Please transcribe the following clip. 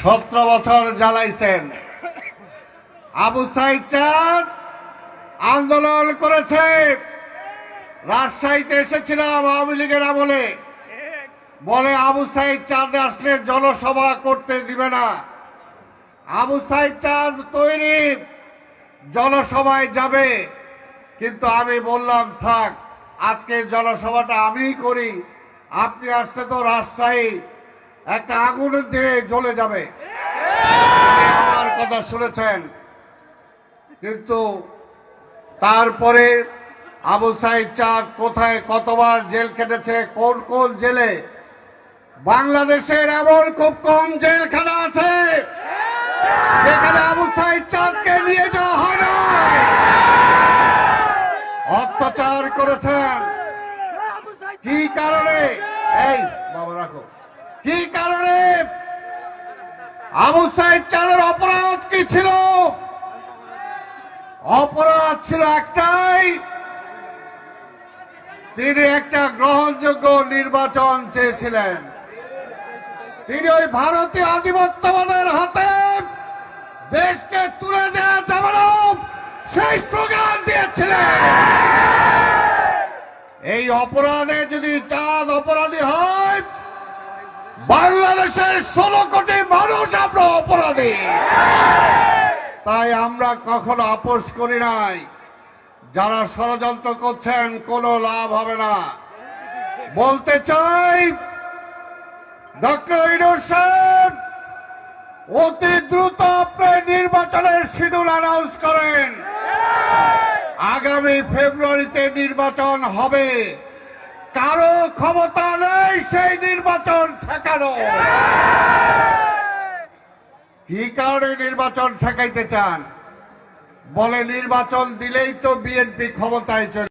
সতেরো বছর জ্বালাইছেন আবু সাইদ চাঁদ আন্দোলন করেছে। রাজশাহীতে এসেছিলাম আওয়ামী লীগের আমলে। বলে আবু সাইদ চাঁদ আসলে জনসভা করতে দিবে না। আবু সাইদ চাঁদ তৈরি জনসভায় যাবে। কিন্তু আমি বললাম, থাক আজকে জনসভাটা আমিই করি। আপনি আসতে তো রাজশাহী একটা আগুনের দিয়ে জ্বলে যাবে। আমার কথা শুনেছেন। কিন্তু তারপরে আবু সাইদ চাঁদ কোথায় কতবার জেল কেটেছে কোন কোন জেলে? বাংলাদেশের এমন খুব কম জেলখানা আছে, যেখানে আবু সাইদ চাঁদকে নিয়ে যাওয়া হয় না অত্যাচার করেছেন। কি কারণে? এই, বাবা, রাখো। কি কারণে? আবু সাইদ চাঁদের অপরাধ কি ছিল? অপরাধ ছিল একটাই, তিনি একটা গ্রহণযোগ্য নির্বাচন চেয়েছিলেন। তিনি ওই ভারতীয় আধিপত্যবাদের হাতে দেশকে তুলে দেওয়া যাবে না, সেই স্লোগান দিয়েছিলেন। এই অপরাধে যদি চাঁদ অপরাধী বাংলাদেশের ষোলো কোটি মানুষ আমরা অপরাধী। তাই আমরা কখনো আপোষ করি নাই। যারা ষড়যন্ত্র করছেন, কোনো লাভ হবে না। বলতে চাই, ডক্টর অতি দ্রুত আপনি নির্বাচনের শিডিউল অ্যানাউন্স করেন। আগামী ফেব্রুয়ারিতে নির্বাচন হবে। কারও ক্ষমতা নেই সেই নির্বাচন ঠেকানো। কি কারণে নির্বাচন ঠেকাইতে চান? বলে নির্বাচন দিলেই তো বিএনপি ক্ষমতায় চলে।